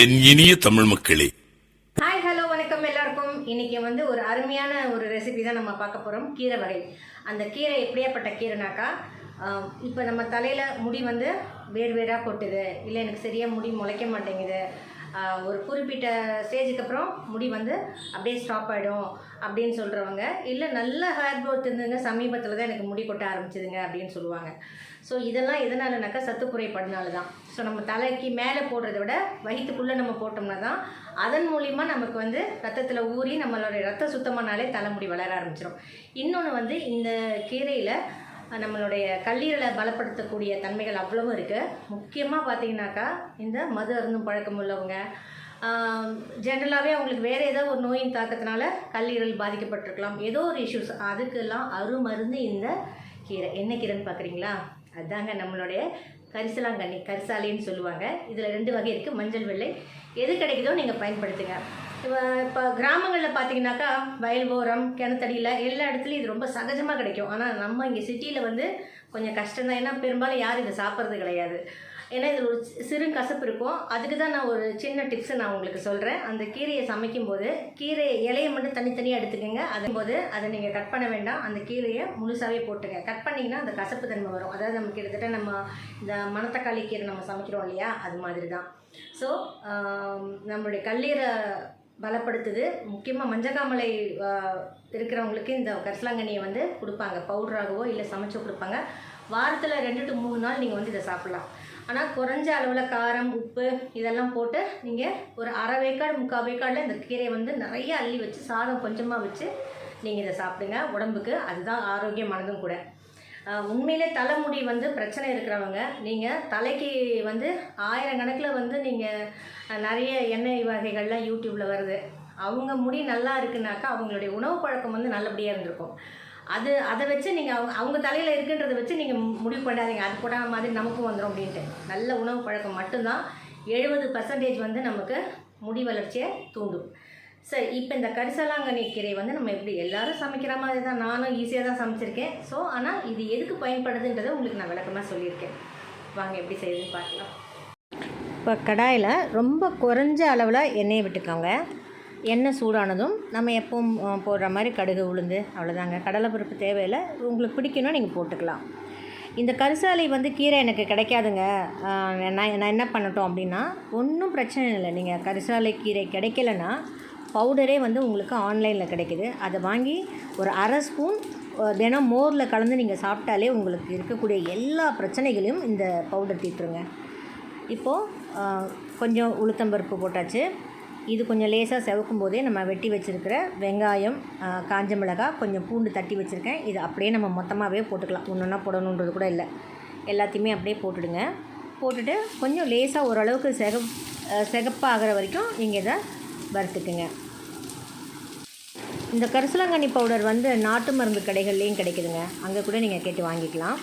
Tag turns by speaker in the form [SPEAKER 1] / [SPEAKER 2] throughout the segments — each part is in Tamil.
[SPEAKER 1] என் இனிய தமிழ் மக்களே.
[SPEAKER 2] ஹாய் ஹலோ வணக்கம் எல்லாருக்கும். இன்னைக்கு வந்து ஒரு அருமையான ஒரு ரெசிபி தான் நம்ம பார்க்க போகிறோம் கீரை வகை. அந்த கீரை எப்படியாப்பட்ட கீரைனாக்கா இப்போ நம்ம தலையில் முடி வந்து வேர் வேராக கொட்டுது. இல்லை எனக்கு சரியாக முடி முளைக்க மாட்டேங்குது. ஒரு குறிப்பிட்ட ஸ்டேஜுக்கு அப்புறம் முடி வந்து அப்படியே ஸ்டாப் ஆகிடும் அப்படின்னு சொல்கிறவங்க இல்லை நல்ல ஹேர் க்ரோத் இருந்ததுங்க சமீபத்தில் தான் எனக்கு முடி கொட்ட ஆரம்பிச்சதுங்க அப்படின்னு சொல்லுவாங்க. ஸோ இதெல்லாம் எதனாலனாக்கா சத்து குறைபாடுனால தான் ஸோ நம்ம தலைக்கு மேலே போடுறத விட வயிற்றுக்குள்ளே நம்ம போட்டோம்னா தான் அதன் மூலிமா நமக்கு வந்து ரத்தத்தில் ஊறி நம்மளோட ரத்த சுத்தமானாலே தலைமுடி வளர ஆரம்பிச்சிடும் இன்னொன்று வந்து இந்த கீரையில் நம்மளுடைய கல்லீரலை பலப்படுத்தக்கூடிய தன்மைகள் அவ்வளவும் இருக்குது முக்கியமாக பார்த்தீங்கன்னாக்கா இந்த மது அருந்தும் பழக்கம் உள்ளவங்க ஜென்ரலாகவே அவங்களுக்கு வேறு ஏதோ ஒரு நோயின் தாக்கத்தினால கல்லீரல் பாதிக்கப்பட்டிருக்கலாம். ஏதோ ஒரு இஷ்யூஸ் அதுக்கெல்லாம் அருமருந்து இந்த கீரை. என்ன கீரைன்னு பார்க்குறீங்களா அதாங்க நம்மளுடைய கரிசலாங்கண்ணி கரிசாலின்னு சொல்லுவாங்க. இதில் ரெண்டு வகை இருக்குது மஞ்சள் வெள்ளை. எது கிடைக்குதோ நீங்கள் பயன்படுத்துங்க. இப்போ இப்போ கிராமங்களில் பார்த்தீங்கன்னாக்கா வயல் ஓரம் கிணத்தடியில் எல்லா இடத்துலையும் இது ரொம்ப சகஜமாக கிடைக்கும். ஆனால் நம்ம இங்கே சிட்டியில் வந்து கொஞ்சம் கஷ்டம்தான். ஏன்னா பெரும்பாலும் யாரும் இதை சாப்பிட்றது கிடையாது. ஏன்னா இதில் ஒரு சிறு கசப்பு இருக்கும். அதுக்கு தான் நான் ஒரு சின்ன டிப்ஸை நான் உங்களுக்கு சொல்கிறேன் அந்த கீரையை சமைக்கும் போது கீரை இலையை மட்டும் தனித்தனியாக எடுத்துக்கோங்க. அதன் போது அதை நீங்கள் கட் பண்ண வேண்டாம். அந்த கீரையை முழுசாகவே போட்டுங்க கட் பண்ணிங்கன்னா அந்த கசப்பு தன்மை வரும். அதாவது நம்ம கிட்டத்தட்ட நம்ம இந்த மணத்தக்காளி கீரை நம்ம சமைக்கிறோம் இல்லையா? அது மாதிரி தான் ஸோ நம்மளுடைய கல்லீரை பலப்படுத்துது. முக்கியமாக மஞ்சக்காமலை இருக்கிறவங்களுக்கு இந்த கரிசலாங்கண்ணியை வந்து கொடுப்பாங்க. பவுடராகவோ இல்லை சமைச்சோ கொடுப்பாங்க. வாரத்தில் ரெண்டு டு மூணு நாள் நீங்கள் வந்து இதை சாப்பிட்லாம். ஆனால் குறைஞ்ச அளவில் காரம் உப்பு இதெல்லாம் போட்டு நீங்கள் ஒரு அரை வேக்காடு முக்கால் வேக்காடில் இந்த கீரையை வந்து நிறைய அள்ளி வச்சு சாதம் கொஞ்சமாக வச்சு நீங்கள் இதை சாப்பிடுங்க. உடம்புக்கு அதுதான் ஆரோக்கியமானதும் கூட. உண்மையிலே தலைமுடி வந்து பிரச்சனை இருக்கிறவங்க நீங்கள் தலைக்கு வந்து ஆயிரக்கணக்கில் வந்து நீங்கள் நிறைய எண்ணெய் வகைகள்லாம் யூடியூப்பில் வருது. அவங்க முடி நல்லா இருக்குனாக்கா அவங்களுடைய உணவு பழக்கம் வந்து நல்லபடியாக இருந்திருக்கும். அது அதை வச்சு நீங்கள் அவங்க அவங்க தலையில் இருக்குன்றதை வச்சு நீங்கள் முடிவு பண்ணாதீங்க. அது போடாத மாதிரி நமக்கும் வந்துடும் அப்படின்ட்டு. நல்ல உணவு பழக்கம் மட்டும்தான். எழுபது பர்சன்டேஜ் வந்து நமக்கு முடி வளர்ச்சியை தூண்டும். சரி இப்போ இந்த கரிசலாங்கண்ணி கீரை வந்து நம்ம எப்படி எல்லாரும் சமைக்கிற மாதிரி தான் நானும் ஈஸியாக தான் சமைச்சிருக்கேன். ஸோ ஆனால் இது எதுக்கு பயன்படுதுன்றதை உங்களுக்கு நான் விளக்கமாக சொல்லியிருக்கேன். வாங்க எப்படி செய்யுதுன்னு பார்க்கலாம். இப்போ கடாயில் ரொம்ப குறைஞ்ச அளவில் எண்ணெயை விட்டுக்கோங்க. எண்ணெய் சூடானதும் நம்ம எப்பவும் போடுற மாதிரி கடுகு உளுந்து அவ்வளோதாங்க கடலைப்பருப்பு தேவையில்லை. உங்களுக்கு பிடிக்கணும் நீங்கள் போட்டுக்கலாம். இந்த கரிசாலை வந்து கீரை எனக்கு கிடைக்காதுங்க. நான் நான் என்ன பண்ணட்டும் அப்படின்னா ஒன்றும் பிரச்சனை இல்லை. நீங்கள் கரிசாலை கீரை கிடைக்கலன்னா பவுடரே வந்து உங்களுக்கு ஆன்லைனில் கிடைக்குது. அதை வாங்கி ஒரு அரை ஸ்பூன் தினம் மோரில் கலந்து நீங்கள் சாப்பிட்டாலே உங்களுக்கு இருக்கக்கூடிய எல்லா பிரச்சனைகளையும் இந்த பவுடர் தீர்த்துருங்க. இப்போது கொஞ்சம் உளுத்தம்பருப்பு போட்டாச்சு. இது கொஞ்சம் லேசாக செவக்கும் போதே நம்ம வெட்டி வச்சுருக்கிற வெங்காயம் காஞ்ச மிளகாய் கொஞ்சம் பூண்டு தட்டி வச்சுருக்கேன். இது அப்படியே நம்ம மொத்தமாகவே போட்டுக்கலாம். ஒன்று ஒன்றா போடணுன்றது கூட இல்லை. எல்லாத்தையுமே அப்படியே போட்டுடுங்க. போட்டுட்டு கொஞ்சம் லேசாக ஓரளவுக்கு செகப் செகப்பாகிற வரைக்கும் நீங்கள் இதை வறுத்துக்குங்க. இந்த கரிசலாங்கண்ணி பவுடர் வந்து நாட்டு மருந்து கடைகள்லேயும் கிடைக்குதுங்க. அங்கே கூட நீங்கள் கேட்டு வாங்கிக்கலாம்.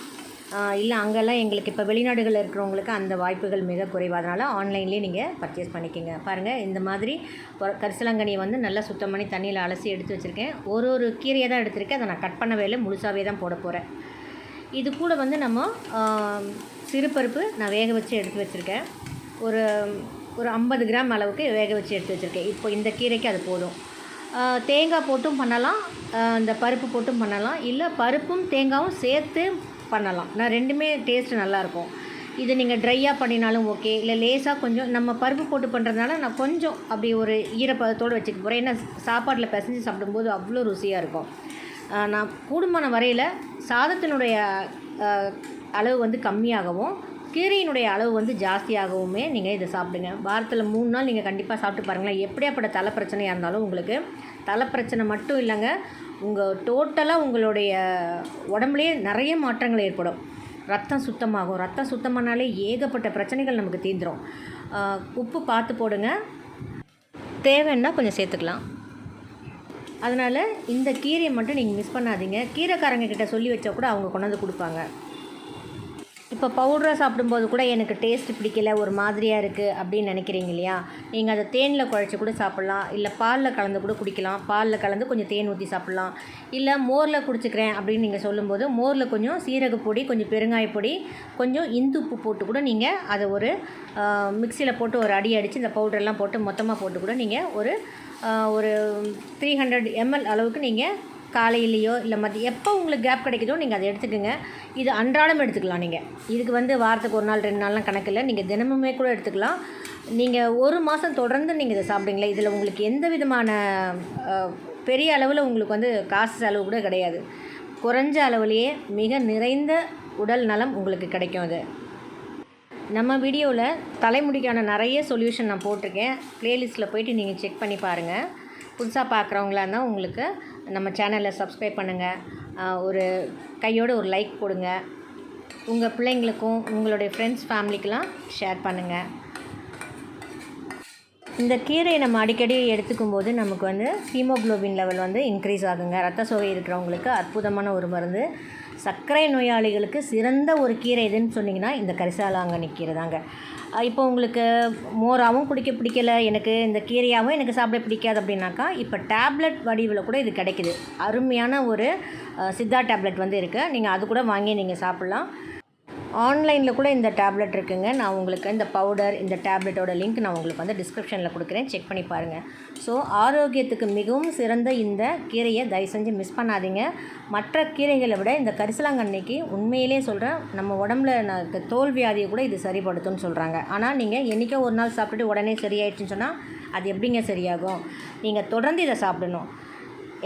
[SPEAKER 2] இல்லை அங்கெல்லாம் எங்களுக்கு இப்போ வெளிநாடுகளில் இருக்கிறவங்களுக்கு அந்த வாய்ப்புகள் மிக குறைவு. அதனால் ஆன்லைன்லேயே நீங்கள் பர்ச்சேஸ் பண்ணிக்கோங்க. பாருங்கள் இந்த மாதிரி ஒரு கரிசலாங்கண்ணியை வந்து நல்லா சுத்தம் பண்ணி தண்ணியில் அலசி எடுத்து வச்சுருக்கேன். ஒரு ஒரு கீரையை தான் எடுத்திருக்கேன். அதை நான் கட் பண்ணவே இல்லை. முழுசாகவே தான் போட போகிறேன் இது கூட வந்து நம்ம சிறுபருப்பு நான் வேக வச்சு எடுத்து வச்சுருக்கேன். ஒரு ஒரு ஐம்பது கிராம் அளவுக்கு வேக வச்சு எடுத்து வச்சுருக்கேன். இப்போ இந்த கீரைக்கு அது போதும். தேங்காய் போட்டும் பண்ணலாம். இந்த பருப்பு போட்டும் பண்ணலாம். இல்லை பருப்பும் தேங்காயும் சேர்த்து பண்ணலாம். நான் ரெண்டுமே டேஸ்ட் நல்லாயிருக்கும் இது நீங்கள் ட்ரையாக பண்ணினாலும் ஓகே இல்லை லேசாக கொஞ்சம் நம்ம பருப்பு போட்டு பண்ணுறதுனால நான் கொஞ்சம் அப்படி ஒரு ஈரப்பதத்தோடு வச்சுக்க போகிறேன் ஏன்னா சாப்பாட்டில் பிசைஞ்சு சாப்பிடும்போது அவ்வளோ ருசியாக இருக்கும். நான் கூடுமான வரையில் சாதத்தினுடைய அளவு வந்து கம்மியாகவும் கீரையினுடைய அளவு வந்து ஜாஸ்தியாகவுமே நீங்கள் இதை சாப்பிடுங்க. வாரத்தில் மூணு நாள் நீங்கள் கண்டிப்பாக சாப்பிட்டு பாருங்களேன். எப்படியாப்பட்ட தலை பிரச்சனையாக இருந்தாலும் உங்களுக்கு தலை பிரச்சனை மட்டும் இல்லைங்க. உங்கள் டோட்டலாக உங்களுடைய உடம்புலேயே நிறைய மாற்றங்கள் ஏற்படும். ரத்தம் சுத்தமாகும். ரத்தம் சுத்தமானாலே ஏகப்பட்ட பிரச்சனைகள் நமக்கு தீந்துடும் உப்பு பார்த்து போடுங்க. தேவைன்னா கொஞ்சம் சேர்த்துக்கலாம். அதனால் இந்த கீரையை மட்டும் நீங்கள் மிஸ் பண்ணாதீங்க. கீரைக்காரங்க கிட்ட சொல்லி வச்சா கூட அவங்க கொண்டாந்து கொடுப்பாங்க. இப்போ பவுடராக சாப்பிடும்போது கூட எனக்கு டேஸ்ட் பிடிக்கல ஒரு மாதிரியாக இருக்குது அப்படின்னு நினைக்கிறீங்க இல்லையா? நீங்கள் அதை தேனில் குழச்சி கூட சாப்பிட்லாம் இல்லை பாலில் கலந்து கூட குடிக்கலாம். பாலில் கலந்து கொஞ்சம் தேன் ஊற்றி சாப்பிட்லாம். இல்லை மோரில் குடிச்சிக்கிறேன் அப்படின்னு நீங்கள் சொல்லும்போது மோரில் கொஞ்சம் சீரகப்பொடி கொஞ்சம் பெருங்காய பொடி கொஞ்சம் இந்து உப்பு போட்டு கூட நீங்கள் அதை ஒரு மிக்சியில் போட்டு ஒரு அடி அடித்து இந்த பவுடர்லாம் போட்டு மொத்தமாக போட்டு கூட நீங்கள் ஒரு ஒரு த்ரீ ஹண்ட்ரட் எம்எல் அளவுக்கு நீங்கள் காலையிலையோ இல்லை மதியம் எப்போ உங்களுக்கு கேப் கிடைக்குதோ நீங்கள் அதை எடுத்துக்கோங்க. இது அன்றாடம் எடுத்துக்கலாம் நீங்கள் இதுக்கு வந்து வாரத்துக்கு ஒரு நாள் ரெண்டு நாள்லாம் கணக்கு இல்லை. நீங்கள் தினமுமே கூட எடுத்துக்கலாம். நீங்கள் ஒரு மாதம் தொடர்ந்து நீங்கள் இதை சாப்பிடுங்களேன் இதில் உங்களுக்கு எந்த விதமான பெரிய அளவில் உங்களுக்கு வந்து காசு செலவு கூட கிடையாது. குறைஞ்ச அளவுலேயே மிக நிறைந்த உடல் நலம் உங்களுக்கு கிடைக்கும் அது. நம்ம வீடியோவில் தலைமுடிக்கான நிறைய சொல்யூஷன் நான் போட்டிருக்கேன். ப்ளேலிஸ்ட்டில் போயிட்டு நீங்கள் செக் பண்ணி பாருங்கள் புதுசாக பார்க்குறவங்களா இருந்தால் உங்களுக்கு நம்ம சேனலை சப்ஸ்கிரைப் பண்ணுங்கள் ஒரு கையோட ஒரு லைக் போடுங்க. உங்கள் பிள்ளைங்களுக்கும் உங்களுடைய ஃப்ரெண்ட்ஸ் ஃபேமிலிக்கெலாம் ஷேர் பண்ணுங்கள் இந்த கீரையை நம்ம அடிக்கடி எடுத்துக்கும் போது நமக்கு வந்து ஹீமோகுளோபின் லெவல் வந்து இன்க்ரீஸ் ஆகுங்க. ரத்த சோகை இருக்கிறவங்களுக்கு அற்புதமான ஒரு மருந்து. சர்க்கரை நோயாளிகளுக்கு சிறந்த ஒரு கீரை எதுன்னு சொன்னிங்கன்னா இந்த கரிசாலாங்கண்ணி கீரை தாங்க. இப்போ உங்களுக்கு மோராகவும் குடிக்க பிடிக்கல எனக்கு இந்த கீரையாகவும் எனக்கு சாப்பிட பிடிக்காது அப்படின்னாக்கா இப்போ டேப்லெட் வடிவில் கூட இது கிடைக்குது. அருமையான ஒரு சித்தா டேப்லெட் வந்து இருக்குது நீங்கள் அது கூட வாங்கி நீங்கள் சாப்பிட்லாம். ஆன்லைனில் கூட இந்த டேப்லெட் இருக்குங்க. நான் உங்களுக்கு இந்த பவுடர் இந்த டேப்லெட்டோட லிங்க் நான் உங்களுக்கு வந்து டிஸ்கிரிப்ஷனில் கொடுக்குறேன். செக் பண்ணி பாருங்கள் ஸோ ஆரோக்கியத்துக்கு மிகவும் சிறந்த இந்த கீரையை தயவு செஞ்சு மிஸ் பண்ணாதீங்க. மற்ற கீரைகளை விட இந்த கரிசலாங்கண்ணிக்கு உண்மையிலே சொல்கிறேன் நம்ம உடம்புல நான் தோல் வியாதியை கூட இது சரிப்படுத்தும்னு சொல்கிறாங்க ஆனால் நீங்கள் என்றைக்கோ ஒரு நாள் சாப்பிட்டுட்டு உடனே சரியாயிடுச்சுன்னு சொன்னால் அது எப்படிங்க சரியாகும்? நீங்கள் தொடர்ந்து இதை சாப்பிடணும்.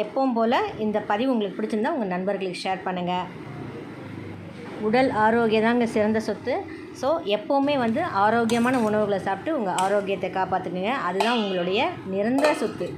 [SPEAKER 2] எப்பவும் போல் இந்த பதிவு உங்களுக்கு பிடிச்சிருந்தா உங்கள் நண்பர்களுக்கு ஷேர் பண்ணுங்கள் உடல் ஆரோக்கியம் தாங்க சிறந்த சொத்து. ஸோ எப்போவுமே வந்து ஆரோக்கியமான உணவுகளை சாப்பிட்டு உங்கள் ஆரோக்கியத்தை காப்பாற்றுக்குங்க அதுதான் உங்களுடைய நிரந்தர சொத்து.